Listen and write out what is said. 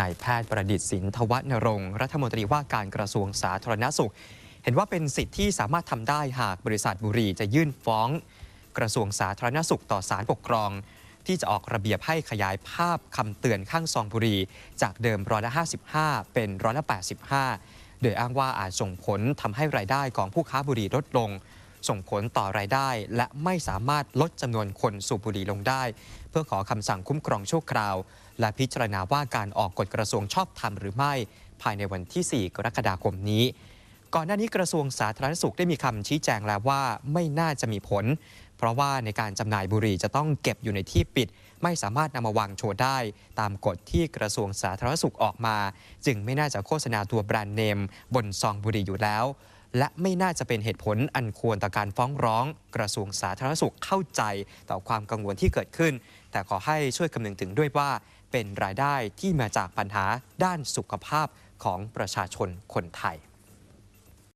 นายแพทย์ประดิษฐ์สินทวัฒนรงค์รัฐมนตรีว่าการกระทรวงสาธารณสุข เห็นว่าเป็นสิทธิ์ที่สามารถทำได้หากบริษัทบุรีจะยื่นฟ้อง กระทรวงสาธารณสุขต่อศาลปกครอง ที่จะออกระเบียบให้ขยายภาพคำเตือนข้างซองบุรี จากเดิมร้อยละ55 เป็นร้อยละ85 โดยอ้างว่าอาจส่งผลทำให้รายได้ของผู้ค้าบุรีลดลง ส่งผลต่อรายได้ และไม่สามารถลดจำนวนคนสูบบุหรี่ลงได้ เพื่อขอคำสั่งคุ้มครองชั่วคราว และพิจารณาว่าการออกกฎกระทรวงชอบธรรมหรือไม่ ภายในวันที่ 4 กรกฎาคมนี้ ก่อนหน้านี้กระทรวงสาธารณสุขได้มีคำชี้แจงแล้วว่าไม่น่าจะมีผล เพราะว่าในการจำหน่ายบุหรี่จะต้องเก็บอยู่ในที่ปิดไม่สามารถนำมาวางโชว์ได้ ตามกฎที่กระทรวงสาธารณสุขออกมา จึงไม่น่าจะโฆษณาตัวแบรนด์เนม บนซองบุหรี่อยู่แล้ว และไม่น่าจะเป็นเหตุผลอันควรต่อการฟ้องร้อง กระทรวงสาธารณสุขเข้าใจต่อความกังวลที่เกิดขึ้น แต่ขอให้ช่วยคำนึงถึงด้วยว่า เป็นรายได้ที่มาจากปัญหาด้านสุขภาพของประชาชนคนไทย